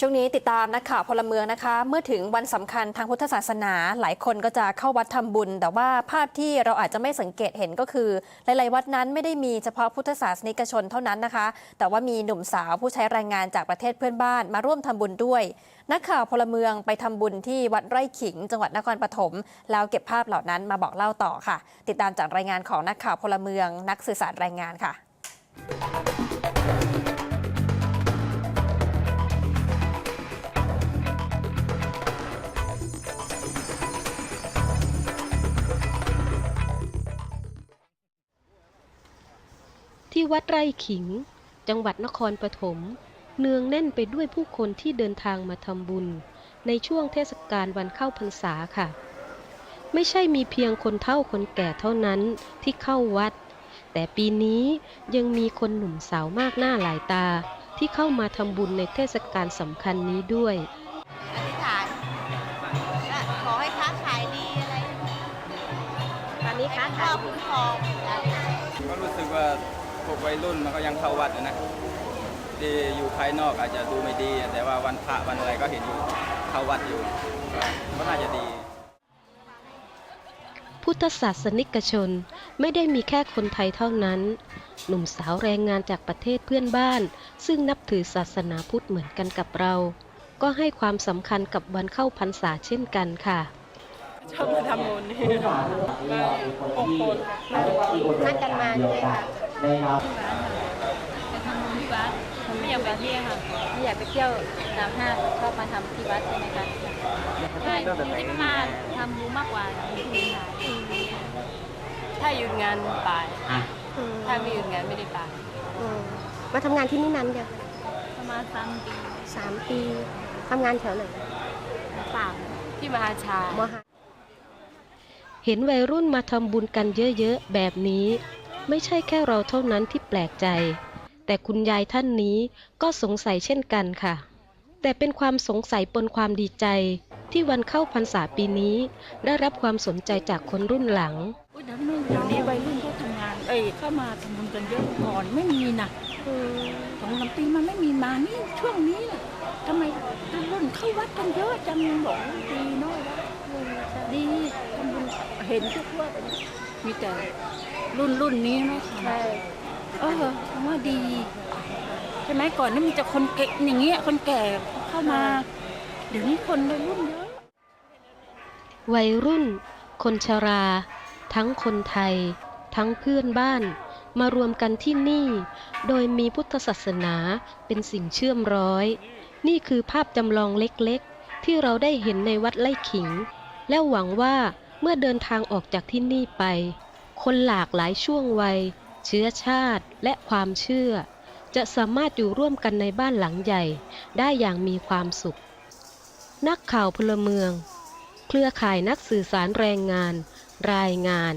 ช่วงนี้ติดตามนักข่าวพลเมืองนะคะ เมื่อถึงวันสำคัญทางพุทธศาสนา หลายคนก็จะเข้าวัดทำบุญ แต่ว่าภาพที่เราอาจจะไม่สังเกตเห็นก็คือ หลาย ๆ วัดนั้นไม่ได้มีเฉพาะพุทธศาสนิกชนเท่านั้นนะคะ แต่ว่ามีหนุ่มสาวผู้ใช้แรงงานจากประเทศเพื่อนบ้านมาร่วมทำบุญด้วย นักข่าวพลเมืองไปทำบุญที่วัดไร่ขิง จังหวัดนครปฐมแล้วเก็บภาพเหล่านั้นมาบอกเล่าต่อค่ะ ติดตามจากรายงานของนักข่าวพลเมือง นักสื่อสารแรงงานค่ะ ที่วัดไร่ขิง จังหวัดนครปฐม เนืองแน่นไปด้วยผู้คนที่เดินทางมาทำบุญ ในช่วงเทศกาลวันเข้าพรรษาค่ะ ไม่ใช่มีเพียงคนเฒ่าคนแก่เท่านั้นที่เข้าวัด แต่ปีนี้ยังมีคนหนุ่มสาวมากหน้าหลายตาที่เข้ามาทำบุญในเทศกาลสำคัญนี้ด้วยอธิษฐานและขอให้ค้าขายดีอะไร ตอนนี้ให้ค้าคุณพ่ขาอยคุ้มครองก็รู้สึกว่า พวกวัยรุ่นมันก็ยังเข้าวัดอยู่นะที่อยู่ภายนอกอาจจะดูไม่ดี แต่ว่าวันพระวันอะไรก็เห็นอยู่เข้าวัดอยู่ก็น่าจะดี พุทธศาสนิกชนไม่ได้มีแค่คนไทยเท่านั้น หนุ่มสาวแรงงานจากประเทศเพื่อนบ้าน ซึ่งนับถือศาสนาพุทธเหมือนกันกับเรา ก็ให้ความสำคัญกับวันเข้าพรรษาเช่นกันค่ะชอบมาทำบุญนี่มาหกคนนัดกันมาใช่ไห มคะจะทำบุญที่วัดไม่อยากไปเที่ยวค่ะไม่อยากไปเที่ยวตามห้างชอบมาทำที่วัดใช่ไหมคะใช่ที่มาทำบุญมากกว่าที่นี่ค่ะถ้าหยุดงานไปถ้าไม่หยุดงานไม่ได้ไปมาทำงานที่นี่นานยังประมาณสามปีสามปีทำงานแถวไหนสามที่มหาชามหาเห็นวัยรุ่นมาทำบุญกันเยอะๆแบบนี้ ไม่ใช่แค่เราเท่านั้นที่แปลกใจ แต่คุณยายท่านนี้ก็สงสัยเช่นกันค่ะ แต่เป็นความสงสัยปนความดีใจ ที่วันเข้าพรรษาปีนี้ ได้รับความสนใจจากคนรุ่นหลังอุ๊ยเดี๋ยวนี้ยวนี้วัยรุ่นเขาทำงาน เอ้ยเข้ามาทำบุญกันเยอะก่อนไม่มีนะสองสามปีมันไม่มีมานี่ช่วงนี้ทำไมรุ่นเข้าวัดกันเยอะจังบอกดีน้อยดีทำบุญเห็นทุกวัดมีแต่ รุ่นรุ่นนี้เนาะใช่เออว่าดีใช่ไหมก่อนนี่มีแต่คนเก่งอย่างเงี้ยคนแก่เข้ามาเดี๋ยวนี้คนวัยรุ่นเยอะวัยรุ่น คนชรา ทั้งคนไทย ทั้งเพื่อนบ้าน มารวมกันที่นี่ โดยมีพุทธศาสนาเป็นสิ่งเชื่อมร้อย นี่คือภาพจำลองเล็กๆ ที่เราได้เห็นในวัดไล่ขิง และหวังว่าเมื่อเดินทางออกจากที่นี่ไป คนหลากหลายช่วงวัย เชื้อชาติและความเชื่อ จะสามารถอยู่ร่วมกันในบ้านหลังใหญ่ ได้อย่างมีความสุข นักข่าวพลเมือง เครือข่ายนักสื่อสารแรงงาน รายงาน